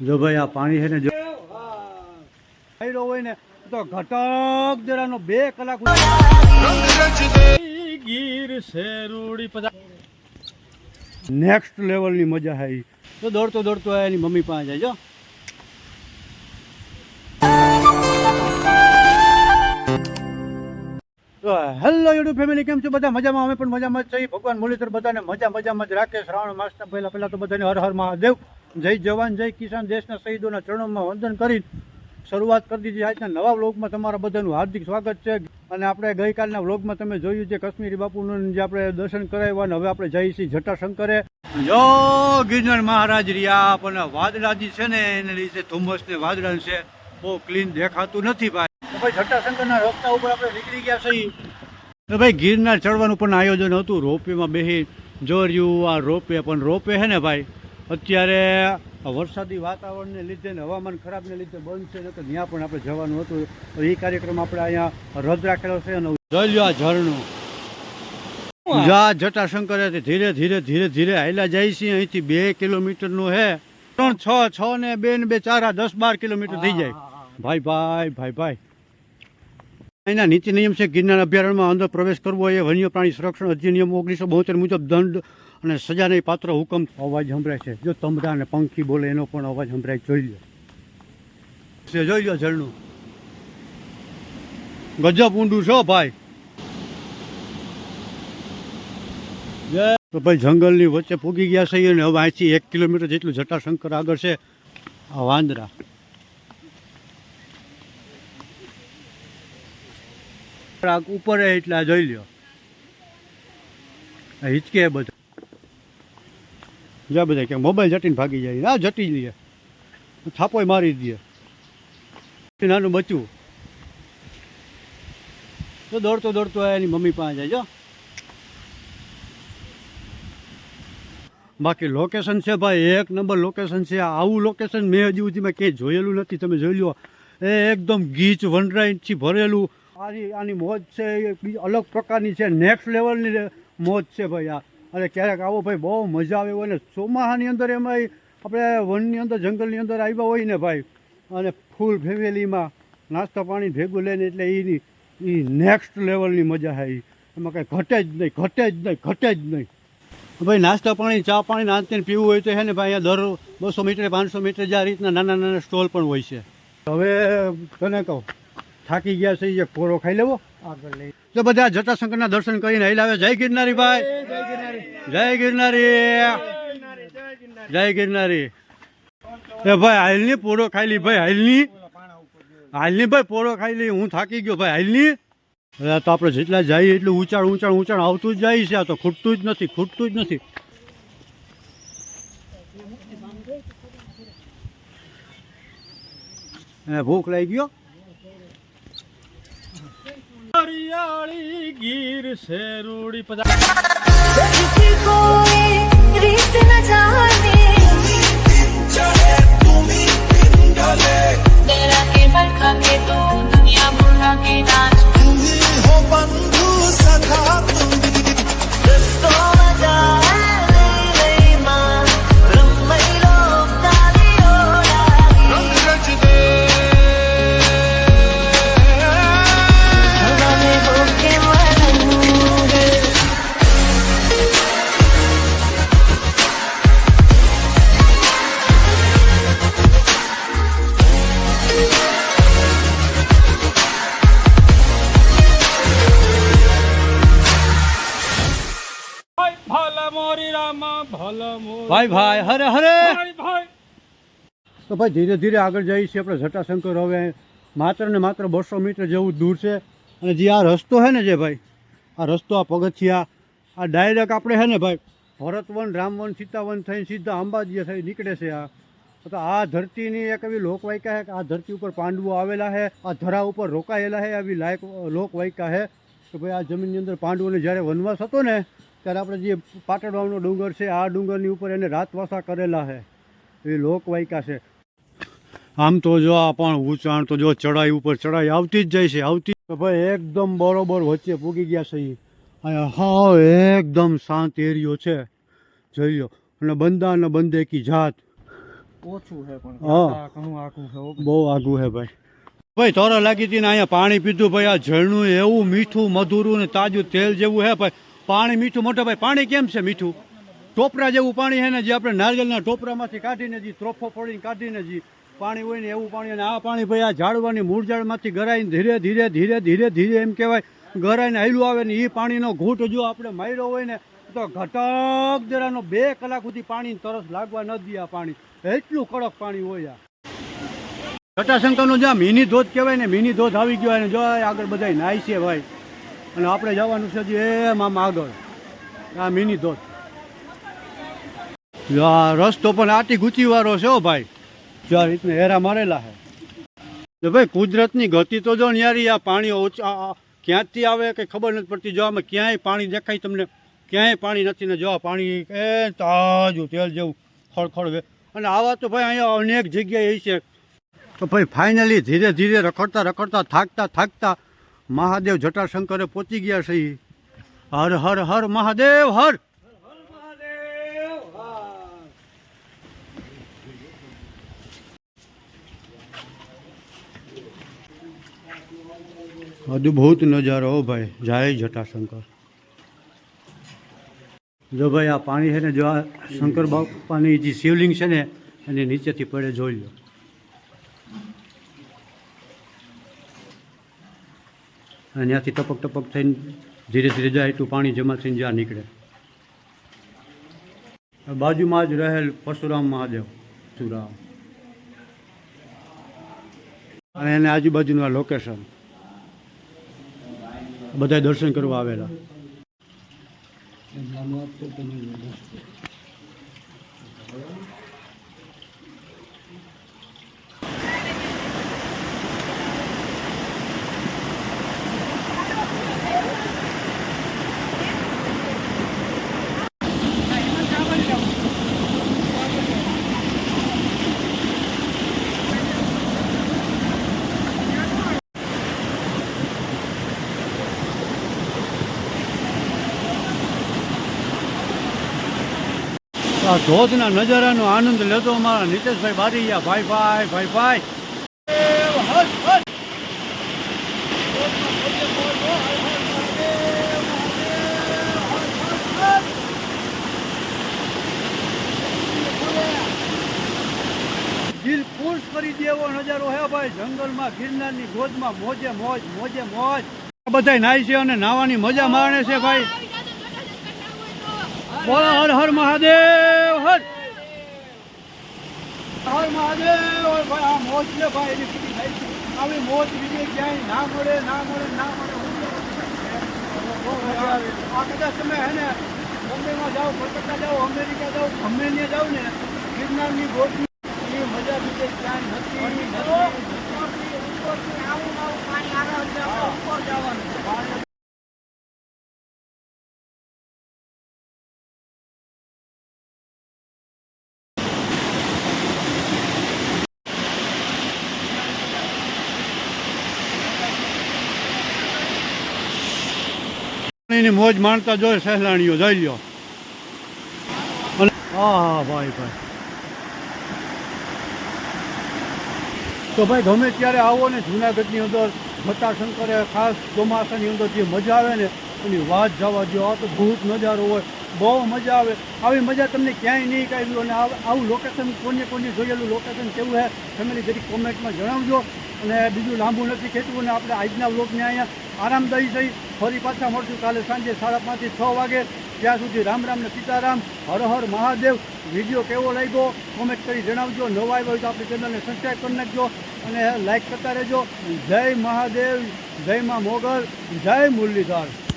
જો ભાઈ, આ પાણી છે ને જો હોય ને, તો ઘટક દેરાનો બે કલાક ગીર શેરુડી પદા નેક્સ્ટ લેવલની મજા આવી તો દોડતો દોડતો એની મમ્મી પાસે જાય, જો. હેલો યુટ્યુબ ફેમિલી કેમ છો? બધા મજામાં? અમે પણ મજામાં જ છીએ. ભગવાન મુરલીધર બધાને મજા, મજામાં જ રાખે શ્રાવણ માસના પહેલાં પહેલાં તો બધાને હર હર મહાદેવ. જય જવાન, જય કિસાન, દેશના શહીદોના ચરણોમાં વંદન કરી શરૂઆત કરી દીધી. આજના નવા વ્લોગમાં તમારા બધાનું હાર્દિક સ્વાગત છે. અને આપણે ગઈકાલના વ્લોગમાં તમે જોયું છે કાશ્મીરી બાપુનું જે આપણે દર્શન કરાવ્યા અને હવે આપણે જઈએ છીએ જટાશંકરે. જો ગિરનાર મહારાજ રહ્યા પણ વાદળાજી છે ને, એને લીધે ધુમ્મસ ને વાદળા છે. બહુ ક્લીન દેખાતું નથી ભાઈ. ભાઈ જટાશંકરના રસ્તા ઉપર આપણે નીકળી ગયા છીએ. તો ભાઈ ગિરનાર ચડવાનું પણ આયોજન હતું. રોપવેમાં બેસી જોર્યું આ રોપવે પણ રોપવે છે ને ભાઈ? અત્યારે આ વરસાદી વાતાવરણને લીધે ને હવામાન ખરાબને લીધે બંધ છે ને તો ત્યાં પણ આપણે જવાનું હતું. તો એ કાર્યક્રમ આપણે અહીંયા રદ રાખેલો છે અને જોઈ લ્યો આ ઝરણું. જા જટાશંકર ધીરે ધીરે ધીરે ધીરે હાલ્યા જાય છે અહીંથી બે કિલોમીટરનું હે. ત્રણ છ છ ને બે ને બે ચાર આ દસ બાર કિલોમીટર થઈ જાય. ભાઈ ભાઈ ભાઈ ભાઈ. અહીંના નીતિ નિયમ છે ગિરનાર અભયારણ્યમાં અંદર પ્રવેશ કરવો એ વન્ય પ્રાણી સંરક્ષણ અધિનિયમ ઓગણીસો બોતેર મુજબ દંડ અને સજાને પાત્ર હુકમ અવાજ સંભળાય છે. જો તમરા અને પંખી બોલે એનો પણ અવાજ સંભળાય. જોઈ લો જોઈ લો ઝરણું. ગજબ ઊંડું છો ભાઈ. તો ભાઈ જંગલની વચ્ચે પૂગી ગયા છે અને હવે અહીંથી એક કિલોમીટર જેટલું જટાશંકર આગળ છે. આ વાંદરા. આ ઉપર એટલા જોઈ લ્યો. હિચકે બધા. જ્યાં બધા કે મોબાઈલ જટીને ભાગી જાય. આ જટી લે થાપોય મારી દે નાનું બચ્યું તો દોડતો દોડતો એની મમ્મી પાસે જાય. જો. બાકી લોકેશન છે ભાઈ, એક નંબર લોકેશન છે. આવું લોકેશન મેં હજી સુધીમાં ક્યાંય જોયેલું નથી. તમે જોઈ લો એ એકદમ ગીચ વનરાઈથી ભરેલું. આની આની મોજ છે, એ અલગ પ્રકારની છે નેક્સ્ટ લેવલની મોજ છે ભાઈ આ. અને ક્યારેક આવો ભાઈ બહુ મજા આવે હોય ચોમાહાની અંદર એમાં આપણે વનની અંદર, જંગલની અંદર આવ્યા હોય ને ભાઈ, અને ફૂલ ફેમિલીમાં નાસ્તા પાણી ભેગું લઈને એટલે એની એ નેક્સ્ટ લેવલની મજા છે. એમાં કાંઈ ઘટે જ નહીં, ઘટે જ નહીં, ઘટે જ નહીં. ભાઈ નાસ્તા પાણી, ચા પાણી નાસ્તીને પીવું હોય તો હે ને ભાઈ અહીંયા દર બસો મીટર, પાંચસો મીટર જે આ રીતના નાના નાના સ્ટોલ પણ હોય છે. હવે તને કહું થાકી ગયા છે એક પોરો ખાઈ લેવો. આગળ લઈ. તો બધા જટાશંકરના દર્શન કરીને અહીં લાવે જય ગિરનારી ભાઈ. જય ગિરનારી. જય ગિરનારી. એ ભાઈ હાલની પોરો ખાઈ લી ભાઈ હાલની. હાલની ભાઈ પોરો ખાઈ લી. હું થાકી ગયો ભાઈ હાલની. હવે તો આપણે જેટલા જઈએ એટલું ઊંચાણ ઊંચાણ ઊંચાણ આવતું જ જાય છે. આ તો ખૂટતું જ નથી ખૂટતું જ નથી. ભૂખ લાગી ગયો? હરિયાળી ગીર શેરુડી પદા ભાઈ ભાઈ હરે હરે. તો ભાઈ ધીરે ધીરે આગળ જઈએ છીએ આપણે જટાશંકર. હવે માત્ર ને માત્ર બસો મીટર જેવું દૂર છે. અને જે આ રસ્તો છે ને જે ભાઈ આ રસ્તો આ પગથિયા આ ડાયરેક્ટ આપણે છે ને ભાઈ ભરતવન રામવન સીતાવન થઈને સીધા અંબાજી થઈ નીકળે છે આ. તો આ ધરતીની એક એવી લોકવાયકા છે કે આ ધરતી ઉપર પાંડવો આવેલા છે આ ધરા ઉપર રોકાયેલા છે આવી લાયક લોકવાયકા છે. કે ભાઈ આ જમીનની અંદર પાંડવોને જ્યારે વનવાસ હતો ને ત્યારે આપણે જે પાટણવાનો ડુંગર છે આ ડુંગરની ઉપર એને રાતવાસા કરેલા છે. એ લોકવાયકા છે. આમ તો જો આ પણ ઊંચાણ તો જો ચડાઈ ઉપર ચડાઈ આવતી જ જાય છે આવતી તો ભાઈ એકદમ બરોબર વચ્ચે પૂગી ગયા છે એ અહીંયા હા એકદમ શાંત એરિયો છે. જોઈ લો. અને બંદા ને બંદે કી જાત. ઓછું છે પણ. હા. આ ઘણું છે ભાઈ. બહુ ભાઈ. ભાઈ તોરા લાગી હતી ને અહીંયા પાણી પીધું ભાઈ આ ઝરણું એવું મીઠું મધુરું ને તાજું તેલ જેવું હે ભાઈ. પાણી મીઠું, મોટા ભાઈ, પાણી કેમ છે મીઠું? ટોપરા જેવું પાણી છે ને, જે આપણે નારિયેળના ટોપરામાંથી કાઢીને જે ત્રોફો ફોડીને કાઢીને જે પાણી હોય ને એવું પાણી, અને આ પાણી ભાઈ આ ઝાડવાની મૂળઝાડમાંથી ગરાઈને ધીરે ધીરે ધીરે ધીરે ધીરે એમ કહેવાય, ગરાઈને હાલ્યું આવે ને એ પાણીનો ઘૂંટ જો આપણે માર્યો હોય ને, તો ઘટક દેરાનો બે કલાક સુધી પાણી તરસ લાગવા ન દે આ પાણી. એટલું કડક પાણી હોય આ. જટાશંકરનું જ્યાં મિની ધોધ કહેવાય ને મિની ધોધ આવી ગયો અને જો આ આગળ બધા નાય છે ભાઈ. અને આપણે જવાનું છે એમ આમ આગળ. આ મિની ધોધ. જો રસ્તો પણ આટી ગૂંચી વાળો છે હો ભાઈ. જો આ રીતને હેરા મારેલા છે. ભાઈ, કુદરતની ગતિ તો જો ને યાર આ પાણી ઓછા ક્યાંથી આવે કંઈ ખબર નથી પડતી. જો આમાં ક્યાંય પાણી દેખાય તમને, ક્યાંય પાણી નથી ને જો પાણી એ તાજું તેલ જેવું ખળખળ અને આવા તો ભાઈ અહીંયા અનેક જગ્યાએ છે. તો ભાઈ ફાઇનલી ધીરે ધીરે રખડતા રખડતા થાકતા થાકતા મહાદેવ જટાશંકરે પહોંચી ગયા છે. હર હર હર મહાદેવ, હર! અદ્ભુત નજારો હો ભાઈ. જય જટાશંકર. જો ભાઈ આ પાણી છે ને, જો આ શંકર બાપાની જે શિવલિંગ છે ને, એને નીચેથી પડે જોઈ લો. અને ત્યાંથી ટપક ટપક થઈને ધીરે ધીરે જાય એટલું પાણી જમા થઈને જ્યાં નીકળે. બાજુમાં જ રહેલ પરશુરામ મહાદેવ. સુરામ અને એને આજુબાજુનું આ લોકેશન બધા દર્શન કરવા આવેલા. આ ધોધના નજારાનો આનંદ લેતો અમારા નીતેશભાઈ બારીયા. ભાઈ ભાઈ ભાઈ ભાઈ. દિલ ખુશ કરી દેવો નજારો હે ભાઈ. જંગલમાં ગિરનારની ગોદમાં મોજે મોજ મોજે મોજ. બધા નાય છે અને નાવાની મજા માણે છે ભાઈ. બોલો, હર હર મહાદેવ. હર મહાદેવ ભાઈ, આ મોજ છે ભાઈ, એની કેટલી થાય છે આવી મોજ બીજે ક્યાંય ના મળે ના મળે ના મળે. આ કદાચ તમે હે ને બોમ્બેમાં જાઓ કોલકાતા જાઓ, અમેરિકા જાઓ, ગમે જાઓ ને ગિરનારની ગોળની એ મજા બીજે ક્યાંય નથી પાણી પાણીની મોજ માણતા જોઈએ સહેલાણીઓ, જઈ લ્યો. હા ભાઈ ભાઈ. તો ભાઈ, ગમે ત્યારે આવો ને જૂનાગઢની અંદર ભટ્ટાશંકરે ખાસ ચોમાસાની અંદર જે મજા આવે ને, એની વાત જવા દો આ તો ભૂત નજારો હોય, બહુ મજા આવે. આવી મજા તમને ક્યાંય નહીં કાઢ્યું અને આવું લોકેશન કોને કોને જોયેલું લોકેશન કેવું છે ફેમિલી જરી કોમેન્ટમાં જણાવજો. અને બીજું લાંબુ નથી ખેંચવું અને આપણે આજના વ્લોગને અહીંયા આરામદાયી થઈ. ફરી પાછા મળશું કાલે સાંજે સાડા પાંચથી છ વાગે. ત્યાં સુધી રામ રામ ને સીતારામ, હર હર મહાદેવ. વીડિયો કેવો લાગ્યો? કોમેન્ટ કરી જણાવજો. નવા આવ્યો હોય તો આપણી ચેનલને સબસ્ક્રાઈબ કરી નાખજો અને લાઈક કરતા રહેજો. જય મહાદેવ, જય મા મોગલ, જય મુરલીધર.